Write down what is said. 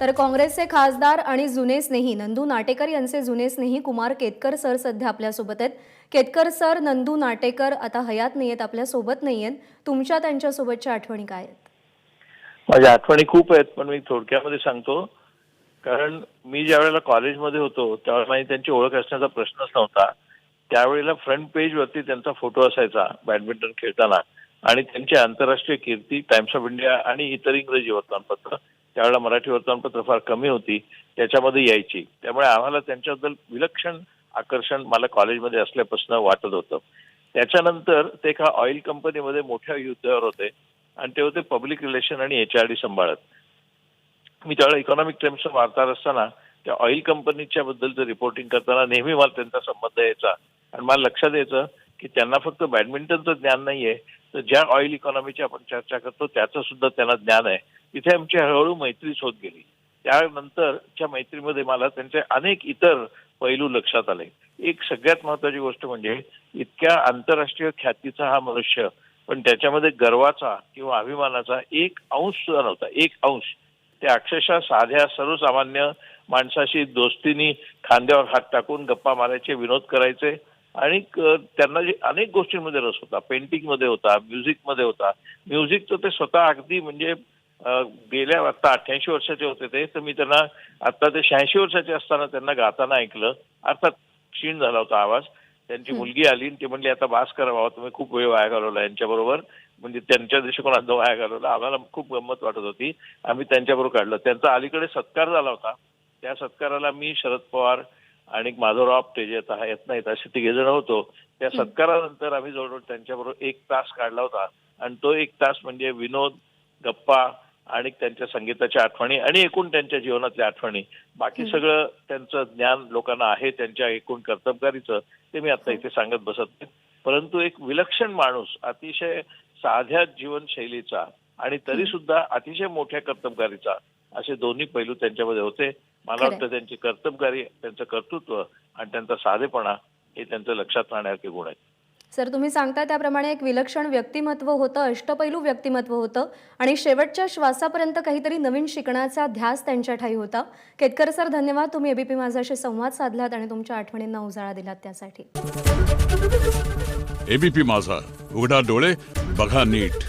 तर काँग्रेसचे खासदार आणि जुने स्नेही नंदू नाटेकर यांचे जुने स्नेही कुमार केतकर सर सध्या आपल्यासोबत आहेत. केतकर सर नंदू नाटेकर आता हयात नाही आहेत आपल्यासोबत नाही आहेत तुमच्या त्यांच्यासोबतच्या आठवणी काय आहेत? माझ्या आठवणी खूप आहेत पण मी थोडक्यामध्ये सांगतो. कारण मी ज्या वेळेला कॉलेजमध्ये होतो त्यावेळेला माझी त्यांची ओळख असण्याचा प्रश्नच नव्हता. त्यावेळेला फ्रंट पेजवरती त्यांचा फोटो असायचा बॅडमिंटन खेळताना. आणि त्यांची आंतरराष्ट्रीय कीर्ती टाइम्स ऑफ इंडिया आणि इतर इंग्रजी वर्तमानपत्र त्यावेळेला मराठी वर्तमानपत्र फार कमी होती त्याच्यामध्ये यायची. त्यामुळे आम्हाला त्यांच्याबद्दल विलक्षण आकर्षण मला कॉलेजमध्ये असल्यापासून वाटत होतं. त्याच्यानंतर ते एका ऑइल कंपनीमध्ये मोठ्या युद्धावर होते आणि ते होते पब्लिक रिलेशन आणि एच आर डी सांभाळत. मी त्यावेळेला इकॉनॉमिक टाइम्सचा वार्ताहर असताना त्या ऑइल कंपनीच्या बद्दलचं रिपोर्टिंग करताना नेहमी मला त्यांचा संबंध यायचा आणि मला लक्षात यायचं की त्यांना फक्त बॅडमिंटनचं ज्ञान नाहीये तर ज्या ऑइल इकॉनॉमीची आपण चर्चा करतो त्याचं सुद्धा त्यांना ज्ञान आहे. तिथे आमची हळूहळू मैत्रीच होत गेली. त्यानंतरच्या मैत्रीमध्ये मला त्यांचे अनेक इतर पैलू लक्षात आले. एक सगळ्यात महत्वाची गोष्ट म्हणजे इतक्या आंतरराष्ट्रीय ख्यातीचा हा मनुष्य पण त्याच्यामध्ये गर्वाचा किंवा अभिमानाचा एक अंश सुद्धा नव्हता. एक अंश. ते अक्षरशः साध्या सर्वसामान्य माणसाशी दोस्तीनी खांद्यावर हात टाकून गप्पा मारायचे विनोद करायचे आणि त्यांना जे अनेक गोष्टींमध्ये रस होता. पेंटिंगमध्ये होता. म्युझिकमध्ये होता म्युझिकचं ते स्वतः अगदी म्हणजे गेल्या आता अठ्याऐंशी वर्षाचे होते ते तर मी त्यांना आता ते शहाऐंशी वर्षाचे असताना त्यांना गाताना ऐकलं. अर्थात क्षीण झाला होता आवाज. त्यांची मुलगी आली आणि ती म्हणली आता बास करा बाबा तुम्ही खूप वेळ वाया घालवला यांच्याबरोबर. म्हणजे त्यांच्या दृष्टिकोनात वाया घालवला. आम्हाला खूप गंमत वाटत होती. आम्ही त्यांच्याबरोबर काढलं. त्यांचा अलीकडे सत्कार झाला होता. त्या सत्काराला मी शरद पवार आणि माधवराव आपटे जे आता येत नाहीत असे तिघे जण होतो त्या सत्कारानंतर आम्ही जवळजवळ त्यांच्याबरोबर एक तास काढला होता. आणि तो एक तास म्हणजे विनोद गप्पा आणि त्यांच्या संगीताच्या आठवणी आणि एकूण त्यांच्या जीवनातल्या आठवणी. बाकी सगळं त्यांचं ज्ञान लोकांना आहे त्यांच्या एकूण कर्तबगारीचं ते मी आता इथे सांगत बसत नाही. परंतु एक विलक्षण माणूस अतिशय साध्या जीवनशैलीचा आणि तरी सुद्धा अतिशय मोठ्या कर्तबगारीचा असे दोन्ही पैलू त्यांच्यामध्ये होते. मला. वाटतं त्यांची कर्तबगारी त्यांचं कर्तृत्व आणि त्यांचा साधेपणा हे त्यांचं लक्षात राहण्यासारखे गुण आहेत. सर तुम्ही सांगता त्याप्रमाणे एक विलक्षण व्यक्तिमत्व होतं अष्टपैलू व्यक्तिमत्व होतं आणि शेवटच्या श्वासापर्यंत काहीतरी नवीन शिकण्याचा ध्यास त्यांच्या ठाई होता. केतकर सर धन्यवाद. तुम्ही एबीपी माझाशी संवाद साधलात आणि तुमच्या आठवणींना उजाळा दिलात त्यासाठी. एबीपी माझा उघडा डोळे बघा नीट.